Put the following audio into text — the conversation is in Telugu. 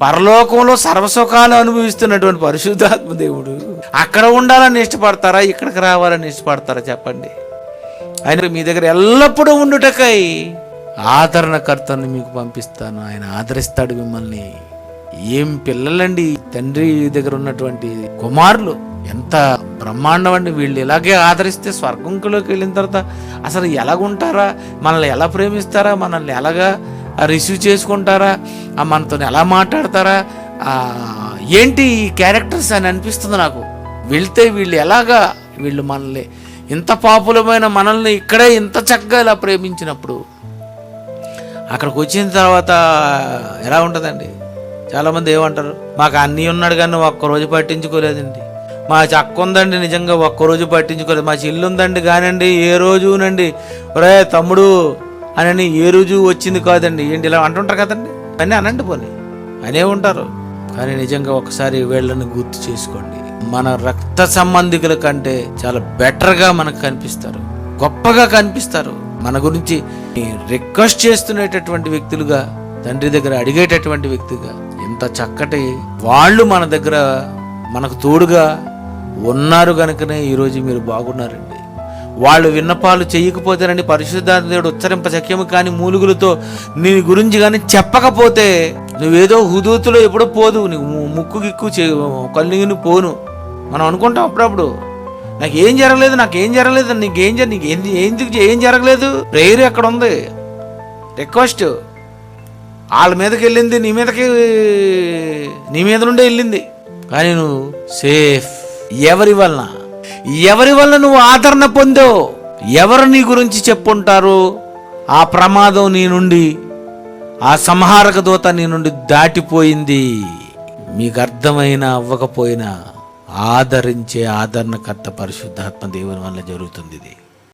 పరలోకంలో సర్వసుఖాలు అనుభవిస్తున్నటువంటి పరిశుద్ధాత్మ దేవుడు. అక్కడ ఉండాలని ఇష్టపడతారా? ఇక్కడికి రావాలని ఇష్టపడతారా? చెప్పండి. ఆయన మీ దగ్గర ఎల్లప్పుడూ ఉండుటకై ఆదరణకర్తను మీకు పంపిస్తాను. ఆయన ఆదరిస్తాడు మిమ్మల్ని. ఏం పిల్లలండి? తండ్రి దగ్గర ఉన్నటువంటి కుమారులు ఎంత బ్రహ్మాండం అండి వీళ్ళు ఇలాగే ఆదరిస్తే స్వర్గంలోకి వెళ్ళిన తర్వాత అసలు ఎలాగుంటారా? మనల్ని ఎలా ప్రేమిస్తారా? మనల్ని ఎలాగా రిసీవ్ చేసుకుంటారా? ఆ మనతో ఎలా మాట్లాడతారా? ఏంటి ఈ క్యారెక్టర్స్ అని అనిపిస్తుంది నాకు. వెళ్తే వీళ్ళు ఎలాగా వీళ్ళు మనల్ని ఇంత పాపులమైన మనల్ని ఇక్కడే ఇంత చక్కగా ఇలా ప్రేమించినప్పుడు అక్కడికి వచ్చిన తర్వాత ఎలా ఉంటుందండి? చాలామంది ఏమంటారు మాకు అన్నీ ఉన్నాడు కానీ ఒక్కరోజు పట్టించుకోలేదండి. మా చక్క ఉందండి నిజంగా ఒక్కరోజు పట్టించుకోలేదు. మా చెల్లి ఉందండి కానండి ఏ రోజునండి. ఒరే తమ్ముడు అని ఏ రోజు వచ్చింది కాదండి. ఏంటి ఇలా అంటుంటారు కదండి? అని అనండి పోనీ. అనే ఉంటారు. కానీ నిజంగా ఒకసారి వీళ్ళని గుర్తు చేసుకోండి. మన రక్త సంబంధికుల కంటే చాలా బెటర్గా మనకు కనిపిస్తారు. గొప్పగా కనిపిస్తారు. మన గురించి రిక్వెస్ట్ చేస్తునేటటువంటి వ్యక్తులుగా తండ్రి దగ్గర అడిగేటటువంటి వ్యక్తిగా ఇంత చక్కటి వాళ్ళు మన దగ్గర మనకు తోడుగా ఉన్నారు కనుకనే ఈరోజు మీరు బాగున్నారండి. వాళ్ళు విన్నపాలు చేయకపోతేనండి పరిశుద్ధాత్మ దేవుడు ఉచ్చరింప శక్యము కానీ మూలుగులతో నీ గురించి కానీ చెప్పకపోతే నువ్వేదో హుదూతులో ఎప్పుడో పోదు నీకు ముక్కు గిక్కు కళ్ళు పోను. మనం అనుకుంటాం అప్పుడప్పుడు. నాకు ఏం జరగలేదు నాకు ఏం జరగలేదు నీకేం జర నీకు ఏంది ఎందుకు ఏం జరగలేదు? ప్రేయర్ ఎక్కడ ఉంది? రిక్వెస్ట్. వాళ్ళ మీదకి వెళ్ళింది నీ మీదకి నీ మీద నుండే వెళ్ళింది. కానీ నువ్వు సేఫ్. ఎవరి వలన? ఎవరి వల్ల నువ్వు ఆదరణ పొందో ఎవరు నీ గురించి చెప్పుంటారు ఆ ప్రమాదం నీ నుండి ఆ సంహారక దూత నీ నుండి దాటిపోయింది. మీకు అర్థమైనా అవ్వకపోయినా ఆదరించే ఆదరణకర్త పరిశుద్ధాత్మ దేవుని వల్ల జరుగుతుంది ఇది.